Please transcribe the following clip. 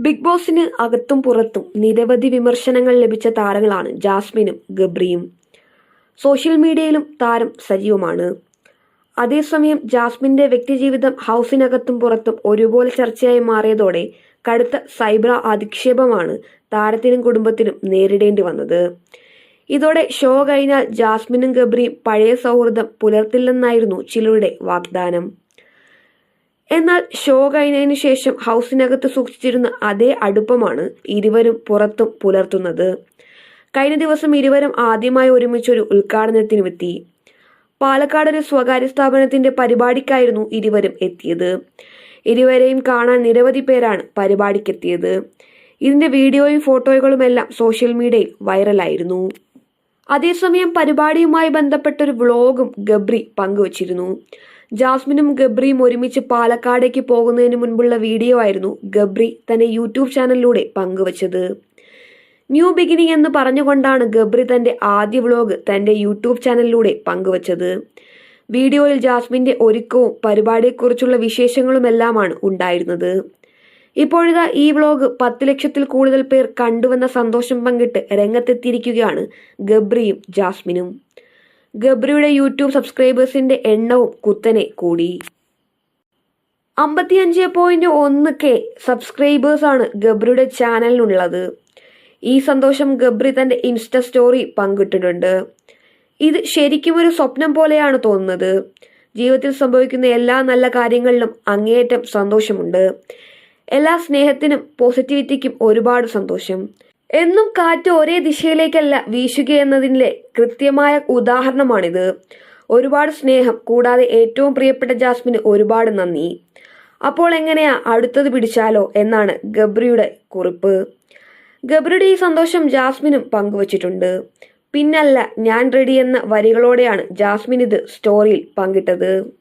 Big ബോസിന് അകത്തും പുറത്തും നിരവധി വിമർശനങ്ങൾ ലഭിച്ച താരങ്ങളാണ് ജാസ്മിനും ഗബ്രിയും. സോഷ്യൽ മീഡിയയിലും താരം സജീവമാണ്. അതേസമയം ജാസ്മിന്റെ വ്യക്തിജീവിതം ഹൗസിനകത്തും പുറത്തും ഒരുപോലെ ചർച്ചയായി മാറിയതോടെ കടുത്ത സൈബർ അധിക്ഷേപമാണ് താരത്തിനും കുടുംബത്തിനും നേരിടേണ്ടി വന്നത്. ഇതോടെ ഷോ കഴിഞ്ഞാൽ ജാസ്മിനും ഗബ്രിയും പഴയ സൗഹൃദം പുലർത്തില്ലെന്നായിരുന്നു ചിലരുടെ വാഗ്ദാനം. എന്നാൽ ഷോ കഴിഞ്ഞതിനു ശേഷം ഹൗസിനകത്ത് സൂക്ഷിച്ചിരുന്ന അതേ അടുപ്പമാണ് ഇരുവരും പുറത്തും പുലർത്തുന്നത്. കഴിഞ്ഞ ദിവസം ഇരുവരും ആദ്യമായി ഒരുമിച്ചൊരു ഉദ്ഘാടനത്തിനുമെത്തി പാലക്കാട് ഒരു സ്വകാര്യ സ്ഥാപനത്തിന്റെ പരിപാടിക്കായിരുന്നു ഇരുവരും എത്തിയത്. ഇരുവരെയും കാണാൻ നിരവധി പേരാണ് പരിപാടിക്കെത്തിയത്. ഇതിന്റെ വീഡിയോയും ഫോട്ടോകളും എല്ലാം സോഷ്യൽ മീഡിയയിൽ വൈറലായിരുന്നു. അതേസമയം പരിപാടിയുമായി ബന്ധപ്പെട്ട ഒരു വ്ളോഗും ഗബ്രി പങ്കുവച്ചിരുന്നു. ജാസ്മിനും ഗബ്രിയും ഒരുമിച്ച് പാലക്കാടേക്ക് പോകുന്നതിന് മുൻപുള്ള വീഡിയോ ആയിരുന്നു ഗബ്രി തന്റെ യൂട്യൂബ് ചാനലിലൂടെ പങ്കുവച്ചത്. ന്യൂ ബിഗിനിങ് എന്ന് പറഞ്ഞുകൊണ്ടാണ് ഗബ്രി തന്റെ ആദ്യ വ്ളോഗ് തന്റെ യൂട്യൂബ് ചാനലിലൂടെ പങ്കുവച്ചത്. വീഡിയോയിൽ ജാസ്മിന്റെ ഒരുക്കവും പരിപാടിയെക്കുറിച്ചുള്ള വിശേഷങ്ങളുമെല്ലാമാണ് ഉണ്ടായിരുന്നത്. ഇപ്പോഴിതാ ഈ വ്ളോഗ് പത്ത് ലക്ഷത്തിൽ കൂടുതൽ പേർ കണ്ടുവെന്ന സന്തോഷം പങ്കിട്ട് രംഗത്തെത്തിയിരിക്കുകയാണ് ഗബ്രിയും ജാസ്മിനും. ഗബ്രിയുടെ യൂട്യൂബ് സബ്സ്ക്രൈബേഴ്സിന്റെ എണ്ണവും കുത്തനെ കൂടി. അമ്പത്തിയഞ്ച് പോയിന്റ് ഒന്ന് കെ സബ്സ്ക്രൈബേഴ്സാണ് ഗബ്രിയുടെ ചാനലിനുള്ളത്. ഈ സന്തോഷം ഗബ്രി തന്റെ ഇൻസ്റ്റ സ്റ്റോറി പങ്കിട്ടിട്ടുണ്ട്. ഇത് ശരിക്കും ഒരു സ്വപ്നം പോലെയാണ് തോന്നുന്നത്. ജീവിതത്തിൽ സംഭവിക്കുന്ന എല്ലാ നല്ല കാര്യങ്ങളിലും അങ്ങേയറ്റം സന്തോഷമുണ്ട്. എല്ലാ സ്നേഹത്തിനും പോസിറ്റിവിറ്റിക്കും ഒരുപാട് സന്തോഷം. എന്നും കാറ്റ് ഒരേ ദിശയിലേക്കല്ല വീശുക എന്നതിന്റെ കൃത്യമായ ഉദാഹരണമാണിത്. ഒരുപാട് സ്നേഹം കൂടാതെ ഏറ്റവും പ്രിയപ്പെട്ട ജാസ്മിന് ഒരുപാട് നന്ദി. അപ്പോൾ എങ്ങനെയാ അടുത്തത് പിടിച്ചാലോ എന്നാണ് ഗബ്രിയുടെ കുറിപ്പ്. ഗബ്രിയുടെ ഈ സന്തോഷം ജാസ്മിനും പങ്കുവച്ചിട്ടുണ്ട്. പിന്നല്ല ഞാൻ റെഡി എന്ന വരികളോടെയാണ് ജാസ്മിൻ ഇത് സ്റ്റോറിയിൽ പങ്കിട്ടത്.